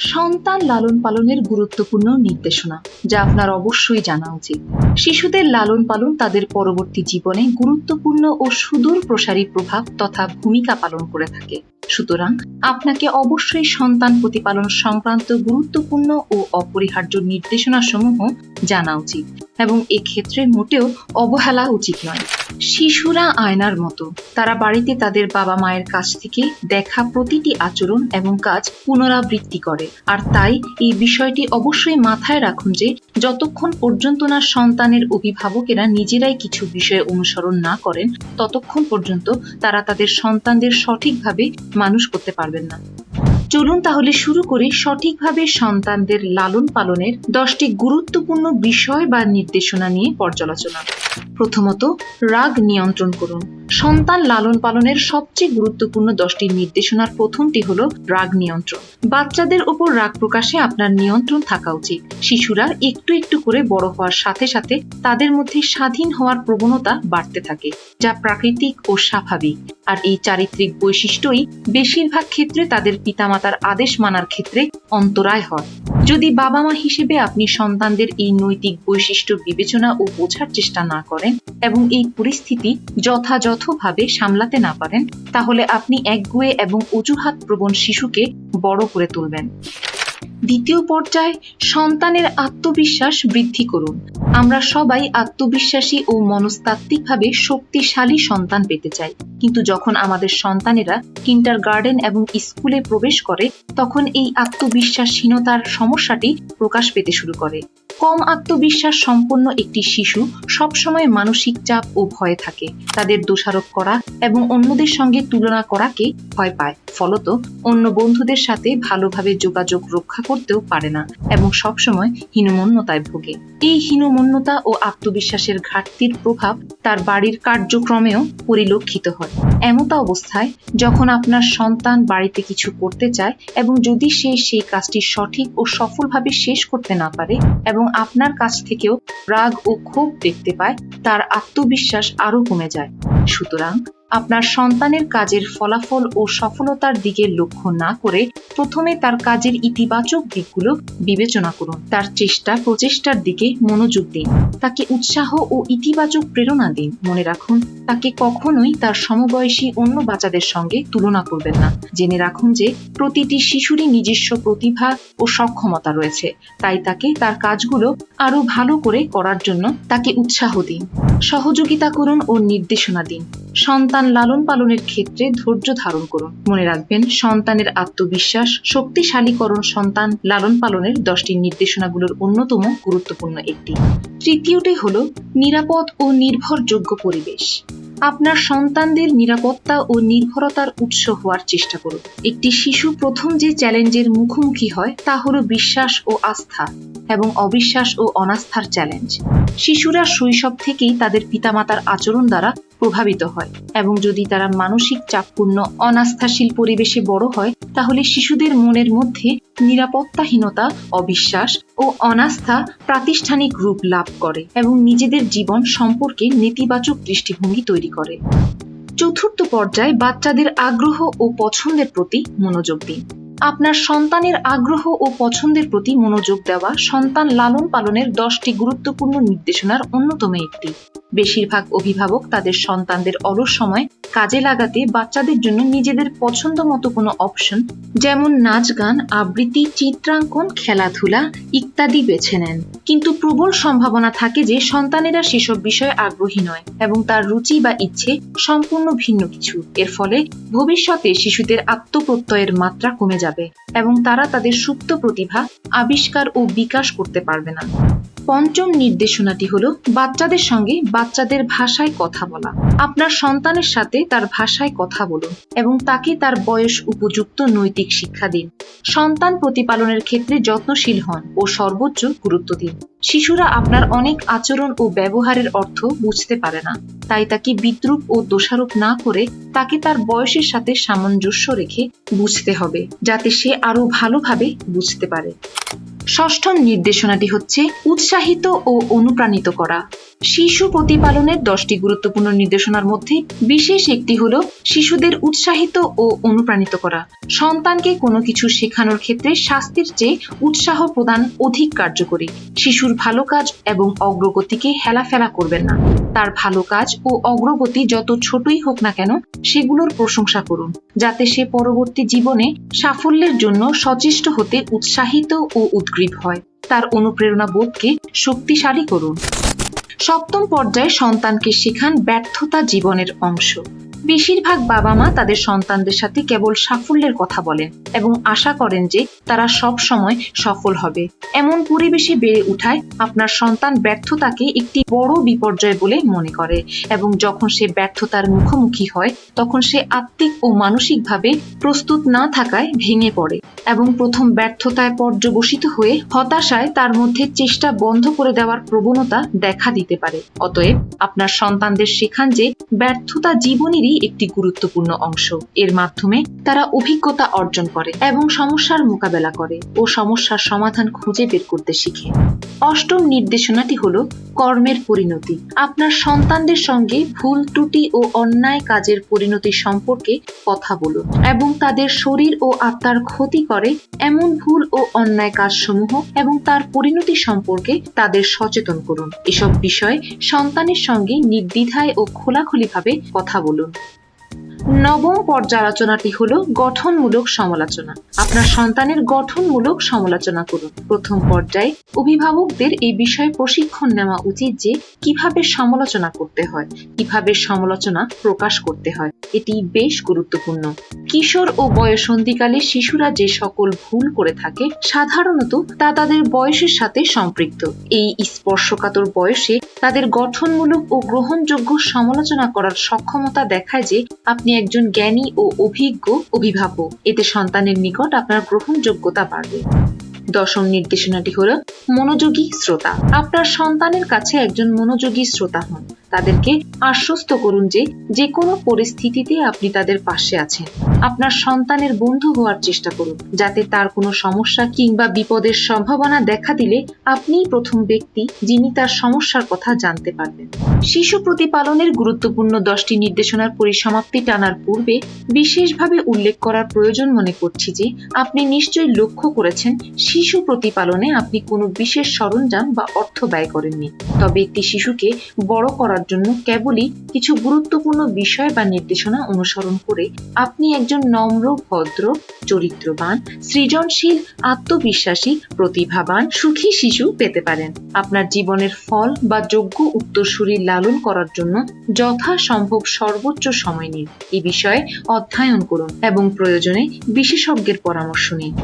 সন্তান লালন পালনের গুরুত্বপূর্ণ নির্দেশনা, যা আপনার অবশ্যই জানা উচিত। শিশুদের লালন পালন তাদের পরবর্তী জীবনে গুরুত্বপূর্ণ ও সুদূর প্রসারী প্রভাব তথা ভূমিকা পালন করে থাকে। সুতরাং আপনাকে অবশ্যই সন্তান প্রতিপালন সংক্রান্ত গুরুত্বপূর্ণ ও অপরিহার্য নির্দেশনা সমূহ জানা উচিত। এবং এক্ষেত্রে মোটেও অবহেলা উচিত নয়। শিশুরা আয়নার মতো। তারা বাড়িতে তাদের বাবা মায়ের কাছ থেকে দেখা প্রতিটি আচরণ এবং কাজ পুনরাবৃত্তি করে। আর তাই এই বিষয়টি অবশ্যই মাথায় রাখুন যে, যতক্ষণ পর্যন্ত না সন্তানের অভিভাবকেরা নিজেরাই কিছু বিষয় অনুসরণ না করেন, ততক্ষণ পর্যন্ত তারা তাদের সন্তানদের সঠিকভাবে মানুষ করতে পারবেন না। চলুন তাহলে শুরু করি সঠিকভাবে সন্তানদের লালন পালনের দশটি গুরুত্বপূর্ণ বিষয় বা নির্দেশনা নিয়ে পর্যালোচনা। প্রথমত, রাগ নিয়ন্ত্রণ করুন। সন্তান লালন পালনের সবচেয়ে গুরুত্বপূর্ণ দশটি নির্দেশনার প্রথমটি হলো রাগ নিয়ন্ত্রণ। বাচ্চাদের উপর রাগ প্রকাশে আপনার নিয়ন্ত্রণ থাকা উচিত। শিশুরা একটু একটু করে বড় হওয়ার সাথে সাথে তাদের মধ্যে স্বাধীন হওয়ার প্রবণতা বাড়তে থাকে, যা প্রাকৃতিক ও স্বাভাবিক। আর এই চারিত্রিক বৈশিষ্ট্যই বেশিরভাগ ক্ষেত্রে তাদের পিতামাতার আদেশ মানার ক্ষেত্রে অন্তরায় হয়। যদি বাবা মা হিসেবে আপনি সন্তানদের এই নৈতিক বৈশিষ্ট্য বিবেচনা ও বোঝার চেষ্টা না করেন এবং এই পরিস্থিতি যথাযথভাবে সামলাতে না পারেন, তাহলে আপনি একগুয়ে এবং অজুহাত প্রবণ শিশুকে বড় করে তুলবেন। দ্বিতীয় পর্যায়ে সন্তানের আত্মবিশ্বাস বৃদ্ধি করুন। আমরা সবাই আত্মবিশ্বাসী ও মনস্তাত্ত্বিকভাবে শক্তিশালী সন্তান পেতে চাই। কিন্তু যখন আমাদের সন্তানেরা কিন্টার গার্ডেন এবং স্কুলে প্রবেশ করে, তখন এই আত্মবিশ্বাসহীনতার সমস্যাটি প্রকাশ পেতে শুরু করে। কম আত্মবিশ্বাস সম্পন্ন একটি শিশু সবসময় মানসিক চাপ ও ভয়ে থাকে। তাদের দোষারোপ করা এবং অন্যদের সঙ্গে তুলনা করাকে ভয় পায়? ফলত অন্য বন্ধুদের সাথে ভালোভাবে যোগাযোগ রক্ষা করতেও পারে না এবং সবসময় হীনমন্যতায় ভোগে। এই হীনমন্যতা ও আত্মবিশ্বাসের ঘাটতির প্রভাব তার বাড়ির কার্যক্রমেও পরিলক্ষিত হয়। এমতা অবস্থায় যখন আপনার সন্তান বাড়িতে কিছু করতে চায় এবং যদি সে সেই কাজটি সঠিক ও সফলভাবে শেষ করতে না পারে এবং আপনার কাছ থেকেও রাগ ও ক্ষোভ দেখতে পায় তার আত্মবিশ্বাস আরও কমে যায়। সুতরাং আপনার সন্তানের কাজের ফলাফল ও সফলতার দিকে লক্ষ্য না করে প্রথমে তার কাজের ইতিবাচক দিকগুলো বিবেচনা করুন। তার চেষ্টা, প্রচেষ্টার দিকে মনোযোগ দিন। তাকে উৎসাহ ও ইতিবাচক প্রেরণা দিন। মনে রাখুন, তাকে কখনোই তার সমবয়সী অন্য বাচ্চাদের সঙ্গে তুলনা করবেন না। জেনে রাখুন যে প্রতিটি শিশুরই নিজস্ব প্রতিভা ও সক্ষমতা রয়েছে। তাই তাকে তার কাজগুলো আরও ভালো করে করার জন্য তাকে উৎসাহ দিন। সহযোগিতা করুন ও নির্দেশনা দিন। সন্তান লালন পালনের ক্ষেত্রে ধৈর্য ধারণ করুন। মনে রাখবেন, সন্তানের আত্মবিশ্বাস, শক্তিশালীকরণ সন্তান লালন পালনের দশটি নির্দেশনাগুলোর অন্যতম গুরুত্বপূর্ণ একটি। তৃতীয়টি হল নিরাপদ ও নির্ভরযোগ্য পরিবেশ। আপনার সন্তানদের নিরাপত্তা ও নির্ভরতার উৎস হওয়ার চেষ্টা করুন। একটি শিশু প্রথম যে চ্যালেঞ্জের মুখোমুখি হয়, তা হল বিশ্বাস ও আস্থা এবং অবিশ্বাস ও অনাস্থার চ্যালেঞ্জ। শিশুরা শৈশব থেকেই তাদের পিতামাতার আচরণ দ্বারা প্রভাবিত হয় এবং যদি তারা মানসিক চাপপূর্ণ, অনাস্থাশীল পরিবেশে বড় হয় তাহলে শিশুদের মনের মধ্যে নিরাপত্তাহীনতা, অবিশ্বাস ও অনাস্থা প্রাতিষ্ঠানিক রূপ লাভ করে এবং নিজেদের জীবন সম্পর্কে নেতিবাচক দৃষ্টিভঙ্গি তৈরি করে। চতুর্থ পর্যায়ে বাচ্চাদের আগ্রহ ও পছন্দের প্রতি মনোযোগ দিন। আপনার সন্তানের আগ্রহ ও পছন্দের প্রতি মনোযোগ দেওয়া সন্তান লালন পালনের দশটি গুরুত্বপূর্ণ নির্দেশনার অন্যতম একটি। বেশিরভাগ অভিভাবক তাদের সন্তানদের অলস সময় কাজে লাগাতে বাচ্চাদের জন্য নিজেদের পছন্দ মতো কোনো অপশন যেমন নাচ গান, আবৃত্তি, চিত্রাঙ্কন, খেলাধুলা ইত্যাদি বেছে নেন। কিন্তু প্রবল সম্ভাবনা থাকে যে সন্তানেরা সেসব বিষয়ে আগ্রহী নয় এবং তার রুচি বা ইচ্ছে সম্পূর্ণ ভিন্ন কিছু। এর ফলে ভবিষ্যতে শিশুদের আত্মপ্রত্যয়ের মাত্রা কমে যাবে এবং তারা তাদের সুপ্ত প্রতিভা, আবিষ্কার ও বিকাশ করতে পারবে না। পঞ্চম নির্দেশনাটি হলো বাচ্চাদের সঙ্গে বাচ্চাদের ভাষায় কথা বলা। আপনার সন্তানের সাথে তার ভাষায় কথা বলুন এবং তাকে তার বয়স উপযুক্ত নৈতিক শিক্ষা দিন। সন্তান প্রতিপালনের ক্ষেত্রে যত্নশীল হন ও সর্বোচ্চ গুরুত্ব দিন। শিশুরা আপনার অনেক আচরণ ও ব্যবহারের অর্থ বুঝতে পারে না। তাই তাকে বিদ্রুপ ও দোষারোপ না করে তাকে তার বয়সের সাথে সামঞ্জস্য রেখে বুঝতে হবে, যাতে সে আরও ভালোভাবে বুঝতে পারে। ষষ্ঠ নির্দেশনাটি হচ্ছে উৎসাহিত ও অনুপ্রাণিত করা। শিশু প্রতিপালনের দশটি গুরুত্বপূর্ণ নির্দেশনার মধ্যে বিশেষ একটি হল শিশুদের উৎসাহিত ও অনুপ্রাণিত করা। সন্তানকে কোনো কিছু শেখানোর ক্ষেত্রে শাস্তির চেয়ে উৎসাহ প্রদান অধিক কার্যকরী। শিশুর ভালো কাজ এবং অগ্রগতিকে হেলাফেলা করবেন না। তার ভালো কাজ ও অগ্রগতি যত ছোটই হোক না কেন, সেগুলোর প্রশংসা করুন, যাতে সে পরবর্তী জীবনে সাফল্যের জন্য সচেষ্ট হতে উৎসাহিত ও উদ্গ্রীব হয়। তার অনুপ্রেরণা বোধকে শক্তিশালী করুন। সপ্তম পর্যায়ে সন্তানকে শেখান ব্যর্থতা জীবনের অংশ। বেশিরভাগ বাবা মা তাদের সন্তানদের সাথে কেবল সাফল্যের কথা বলেন এবং আশা করেন যে তারা সব সময় সফল হবে। এমন পরিবেশে বেড়ে উঠায় আপনার সন্তান ব্যর্থতাকে একটি বড় বিপর্যয় বলে মনে করে এবং যখন সে ব্যর্থতার মুখোমুখি হয়, তখন সে আত্মিক ও মানসিকভাবে প্রস্তুত না থাকায় ভেঙে পড়ে এবং প্রথম ব্যর্থতায় পর্যবসিত হয়ে হতাশায় তার মধ্যে চেষ্টা বন্ধ করে দেওয়ার প্রবণতা দেখা দিতে পারে। অতএব আপনার সন্তানদের শেখান যে ব্যর্থতা জীবনেরই একটি গুরুত্বপূর্ণ অংশ। এর মাধ্যমে তারা অভিজ্ঞতা অর্জন করে এবং সমস্যার মোকাবেলা করে ও সমস্যার সমাধান খুঁজে বের করতে শিখে। অষ্টম নির্দেশনাটি হলো কর্মের পরিণতি। আপনার সন্তানদের সঙ্গে ভুল, ত্রুটি ও অন্যায় কাজের পরিণতি সম্পর্কে কথা বলুন এবং তাদের শরীর ও আত্মার ক্ষতি করে এমন ভুল ও অন্যায় কাজসমূহ এবং তার পরিণতি সম্পর্কে তাদের সচেতন করুন। এসব বিষয়ে সন্তানের সঙ্গে নির্দ্বিধায় ও খোলাখুলিভাবে কথা বলুন। নবম পর্যালোচনাটি হলো গঠনমূলক সমালোচনা। আপনার সন্তানের গঠনমূলক সমালোচনা করুন। প্রথম পর্যায়ে অভিভাবকদের এই বিষয়ে প্রশিক্ষণ নেওয়া উচিত যে কীভাবে সমালোচনা করতে হয়, কীভাবে সমালোচনা প্রকাশ করতে হয়। এটি বেশ গুরুত্বপূর্ণ। কিশোর ও বয়সন্ধিকালে শিশুরা যে সকল ভুল করে থাকে, সাধারণত তা তাদের বয়সের সাথে সম্পৃক্ত। এই স্পর্শকাতর বয়সে তাদের গঠনমূলক ও গ্রহণযোগ্য সমালোচনা করার সক্ষমতা দেখায় যে আপনি একজন জ্ঞানী ও অভিজ্ঞ অভিভাবক। এতে সন্তানের নিকট আপনার গ্রহণযোগ্যতা বাড়বে। দশম নির্দেশনাটি হলো মনোযোগী শ্রোতা। আপনার সন্তানের কাছে একজন মনোযোগী শ্রোতা হন। তাদেরকে আশ্বস্ত করুন যে যে কোনো পরিস্থিতিতে আপনি তাদের পাশে আছেন। আপনার সন্তানের বন্ধু হওয়ার চেষ্টা করুন, যাতে তার কোনো সমস্যা কিংবা বিপদের সম্ভাবনা দেখা দিলে আপনিই প্রথম ব্যক্তি যিনি তার সমস্যার কথা জানতে পারবেন। শিশু প্রতিপালনের গুরুত্বপূর্ণ দশটি নির্দেশনার পরিসমাপ্তি টানার পূর্বে বিশেষভাবে উল্লেখ করার প্রয়োজন মনে করছি যে আপনি নিশ্চয়ই লক্ষ্য করেছেন শিশু প্রতিপালনে আপনি কোনো বিশেষ সরঞ্জাম বা অর্থ ব্যয় করেননি। তবে একটি শিশুকে বড় করার জন্য কেবলই কিছু গুরুত্বপূর্ণ বিষয় বা নির্দেশনা অনুসরণ করে আপনি একজন নম্র, ভদ্র, চরিত্রবান, সৃজনশীল, আত্মবিশ্বাসী, প্রতিভাবান, সুখী শিশু পেতে পারেন। আপনার জীবনের ফল বা যোগ্য উত্তরসূরি লালন করার জন্য যথাসম্ভব সর্বোচ্চ সময় নিন। এই বিষয়ে অধ্যয়ন করুন এবং প্রয়োজনে বিশেষজ্ঞের পরামর্শ নিন।